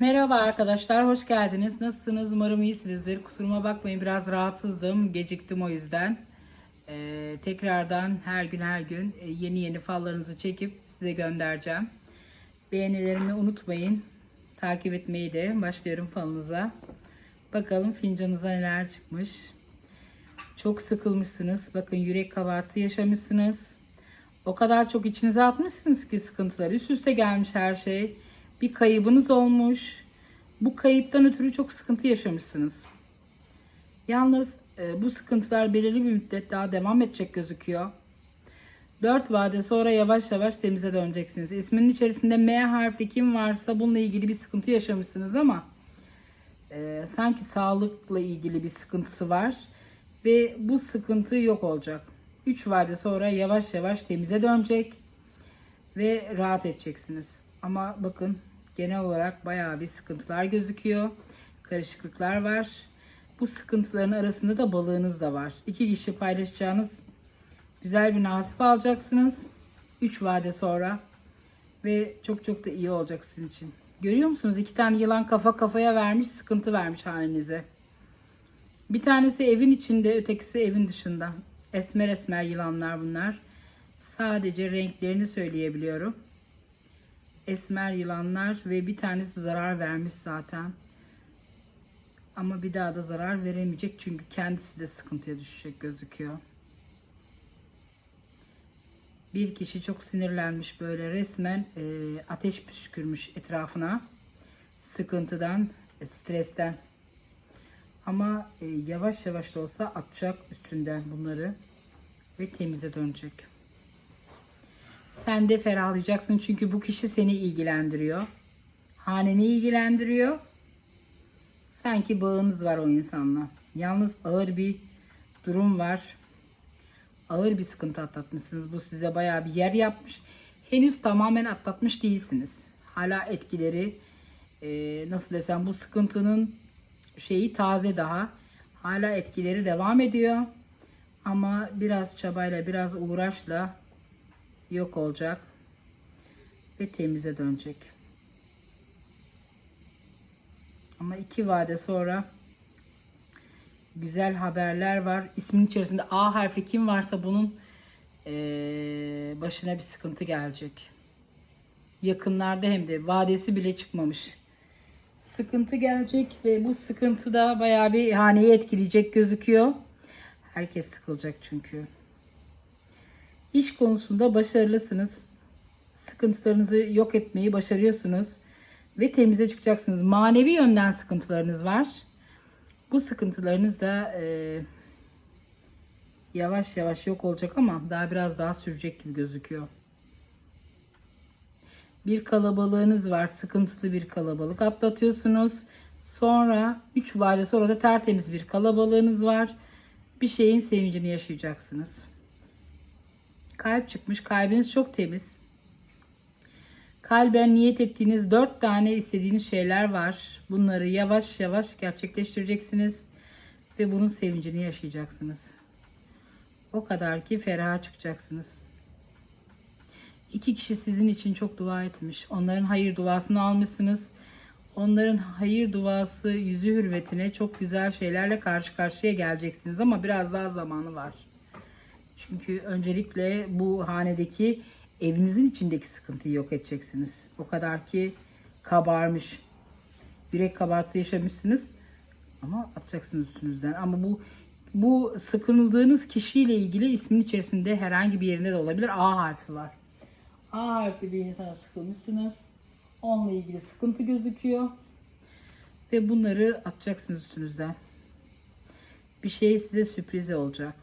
Merhaba arkadaşlar, hoş geldiniz. Nasılsınız? Umarım iyisinizdir. Kusuruma bakmayın, biraz rahatsızdım. Geciktim o yüzden. Ee, tekrardan her gün her gün e, yeni yeni fallarınızı çekip size göndereceğim. Beğenilerimi unutmayın. Takip etmeyi de başlıyorum falınıza. Bakalım fincanınıza neler çıkmış. Çok sıkılmışsınız. Bakın yürek kabartı yaşamışsınız. O kadar çok içinize atmışsınız ki sıkıntılar. Üst üste gelmiş her şey. Bir kaybınız olmuş. Bu kayıptan ötürü çok sıkıntı yaşamışsınız. Yalnız e, bu sıkıntılar belirli bir müddet daha devam edecek gözüküyor. 4 vade sonra yavaş yavaş temize döneceksiniz. İsminin içerisinde M harfi kim varsa bununla ilgili bir sıkıntı yaşamışsınız ama e, sanki sağlıkla ilgili bir sıkıntısı var ve bu sıkıntı yok olacak. 3 vade sonra yavaş yavaş temize dönecek ve rahat edeceksiniz. Ama bakın genel olarak bayağı bir sıkıntılar gözüküyor. Karışıklıklar var. Bu sıkıntıların arasında da balığınız da var. İki kişi paylaşacağınız güzel bir nasip alacaksınız. 3 vade sonra ve çok çok da iyi olacak sizin için. Görüyor musunuz? İki tane yılan kafa kafaya vermiş, sıkıntı vermiş halinize. Bir tanesi evin içinde, ötekisi evin dışında. Esmer esmer yılanlar bunlar. Sadece renklerini söyleyebiliyorum. Esmer yılanlar ve bir tanesi zarar vermiş zaten. Ama bir daha da zarar veremeyecek çünkü kendisi de sıkıntıya düşecek gözüküyor. Bir kişi çok sinirlenmiş böyle resmen e, ateş püskürmüş etrafına. Sıkıntıdan, e, stresten. Ama e, yavaş yavaş da olsa atacak üstünden bunları ve temize dönecek. Sen de ferahlayacaksın çünkü bu kişi seni ilgilendiriyor. Haneni ilgilendiriyor. Sanki bağınız var o insanla. Yalnız ağır bir durum var. Ağır bir sıkıntı atlatmışsınız. Bu size bayağı bir yer yapmış. Henüz tamamen atlatmış değilsiniz. Hala etkileri e, nasıl desem bu sıkıntının şeyi taze daha. Hala etkileri devam ediyor. Ama biraz çabayla, biraz uğraşla yok olacak ve temize dönecek. Ama iki vade sonra güzel haberler var. İsmin içerisinde A harfi kim varsa bunun eee, başına bir sıkıntı gelecek. Yakınlarda hem de vadesi bile çıkmamış. Sıkıntı gelecek ve bu sıkıntı da bayağı bir haneyi etkileyecek gözüküyor. Herkes sıkılacak çünkü. İş konusunda başarılısınız. Sıkıntılarınızı yok etmeyi başarıyorsunuz. Ve temize çıkacaksınız. Manevi yönden sıkıntılarınız var. Bu sıkıntılarınız da e, yavaş yavaş yok olacak ama daha biraz daha sürecek gibi gözüküyor. Bir kalabalığınız var. Sıkıntılı bir kalabalık atlatıyorsunuz. Sonra 3 vade sonra da tertemiz bir kalabalığınız var. Bir şeyin sevincini yaşayacaksınız. Kalp çıkmış. Kalbiniz çok temiz. Kalben niyet ettiğiniz dört tane istediğiniz şeyler var. Bunları yavaş yavaş gerçekleştireceksiniz. Ve bunun sevincini yaşayacaksınız. O kadar ki feraha çıkacaksınız. İki kişi sizin için çok dua etmiş. Onların hayır duasını almışsınız. Onların hayır duası yüzü hürmetine çok güzel şeylerle karşı karşıya geleceksiniz. Ama biraz daha zamanı var. Çünkü öncelikle bu hanedeki evinizin içindeki sıkıntıyı yok edeceksiniz. O kadar ki kabarmış. Yürek kabartı yaşamışsınız ama atacaksınız üstünüzden. Ama bu bu sıkıldığınız kişiyle ilgili ismin içerisinde herhangi bir yerinde de olabilir. A harfi var. A harfi bir insana sıkılmışsınız. Onunla ilgili sıkıntı gözüküyor. Ve bunları atacaksınız üstünüzden. Bir şey size sürpriz olacak.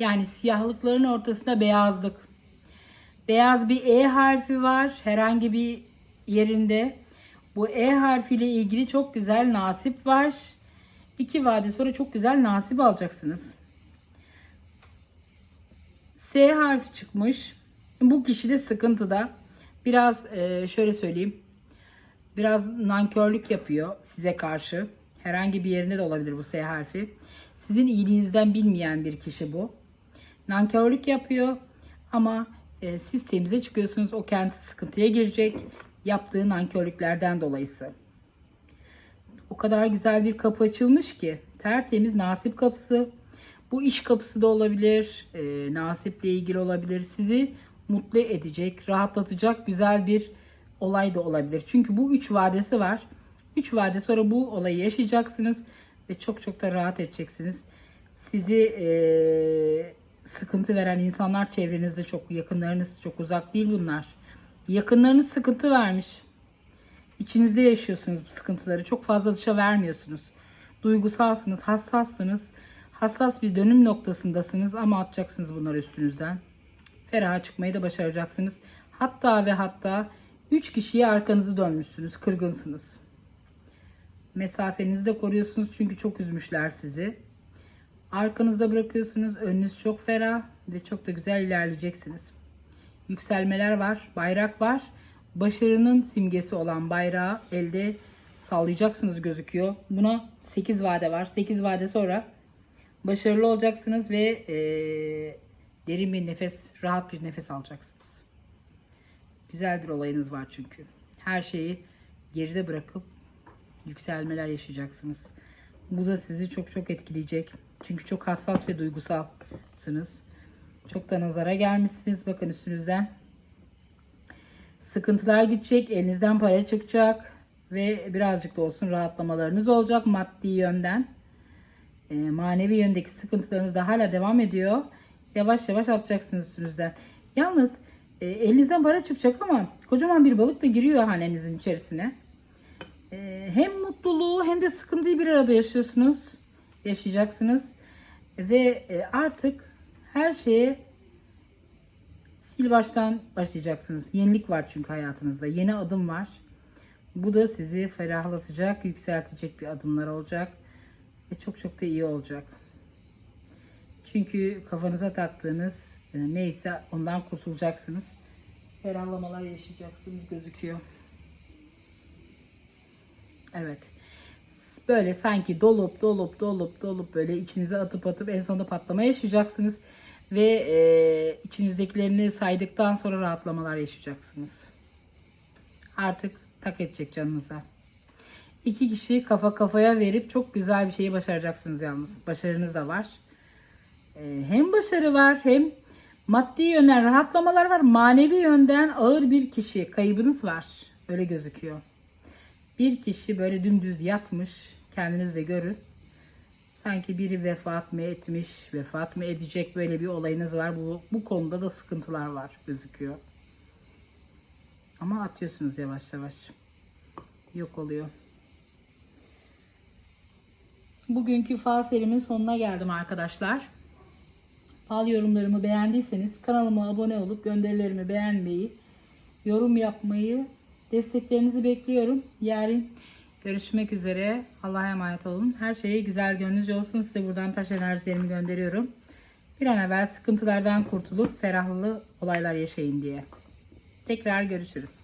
Yani siyahlıkların ortasında beyazlık. Beyaz bir E harfi var herhangi bir yerinde. Bu E harfiyle ilgili çok güzel nasip var. İki vade sonra çok güzel nasip alacaksınız. S harfi çıkmış. Bu kişi de sıkıntıda. Biraz e, şöyle söyleyeyim. Biraz nankörlük yapıyor size karşı. Herhangi bir yerinde de olabilir bu S harfi. Sizin iyiliğinizden bilmeyen bir kişi bu. Nankörlük yapıyor ama e, siz temize çıkıyorsunuz. O kendisi sıkıntıya girecek. Yaptığı nankörlüklerden dolayısı. O kadar güzel bir kapı açılmış ki. Tertemiz nasip kapısı. Bu iş kapısı da olabilir. E, nasiple ilgili olabilir. Sizi mutlu edecek, rahatlatacak güzel bir olay da olabilir. Çünkü bu üç vadesi var. Üç vade sonra bu olayı yaşayacaksınız ve çok çok da rahat edeceksiniz. Sizi e, sıkıntı veren insanlar çevrenizde çok yakınlarınız çok uzak değil bunlar. Yakınlarınız sıkıntı vermiş. İçinizde yaşıyorsunuz bu sıkıntıları. Çok fazla dışa vermiyorsunuz. Duygusalsınız, hassassınız. Hassas bir dönüm noktasındasınız ama atacaksınız bunları üstünüzden. Feraha çıkmayı da başaracaksınız. Hatta ve hatta 3 kişiye arkanızı dönmüşsünüz, kırgınsınız. Mesafenizi de koruyorsunuz çünkü çok üzmüşler sizi. Arkanızda bırakıyorsunuz, önünüz çok ferah ve çok da güzel ilerleyeceksiniz. Yükselmeler var, bayrak var. Başarının simgesi olan bayrağı elde sallayacaksınız gözüküyor. Buna 8 vade var. 8 vade sonra başarılı olacaksınız ve eee, derin bir nefes, rahat bir nefes alacaksınız. Güzel bir olayınız var çünkü. Her şeyi geride bırakıp yükselmeler yaşayacaksınız. Bu da sizi çok çok etkileyecek. Çünkü çok hassas ve duygusalsınız. Çok da nazara gelmişsiniz. Bakın üstünüzden. Sıkıntılar gidecek. Elinizden para çıkacak. Ve birazcık da olsun rahatlamalarınız olacak maddi yönden. E, manevi yöndeki sıkıntılarınız da hala devam ediyor. Yavaş yavaş atacaksınız üstünüzden. Yalnız e, elinizden para çıkacak ama kocaman bir balık da giriyor hanenizin içerisine. E, hem mutluluğu hem de sıkıntıyı bir arada yaşıyorsunuz. Yaşayacaksınız. Ve e, artık her şeye sil baştan başlayacaksınız. Yenilik var çünkü hayatınızda. Yeni adım var. Bu da sizi ferahlatacak, yükseltecek bir adımlar olacak. Ve çok çok da iyi olacak. Çünkü kafanıza taktığınız e, neyse ondan kurtulacaksınız. Ferahlamalar yaşayacaksınız gözüküyor. Evet. Böyle sanki dolup dolup dolup dolup böyle içinize atıp atıp en sonunda patlama yaşayacaksınız. Ve e, içinizdekilerini saydıktan sonra rahatlamalar yaşayacaksınız. Artık tak edecek canınıza. İki kişi kafa kafaya verip çok güzel bir şeyi başaracaksınız yalnız. Başarınız da var. Ee, hem başarı var hem maddi yönden rahatlamalar var. Manevi yönden ağır bir kişi kaybınız var. Öyle gözüküyor. Bir kişi böyle dümdüz yatmış. Kendiniz de görün. Sanki biri vefat mı etmiş, vefat mı edecek böyle bir olayınız var. Bu, bu konuda da sıkıntılar var gözüküyor. Ama atıyorsunuz yavaş yavaş. Yok oluyor. Bugünkü fal serimin sonuna geldim arkadaşlar. Fal yorumlarımı beğendiyseniz kanalıma abone olup gönderilerimi beğenmeyi, yorum yapmayı, desteklerinizi bekliyorum. Yarın görüşmek üzere. Allah'a emanet olun. Her şeye güzel gönlünüzce olsun. Size buradan taş enerjilerimi gönderiyorum. Bir an evvel sıkıntılardan kurtulup ferahlı olaylar yaşayın diye. Tekrar görüşürüz.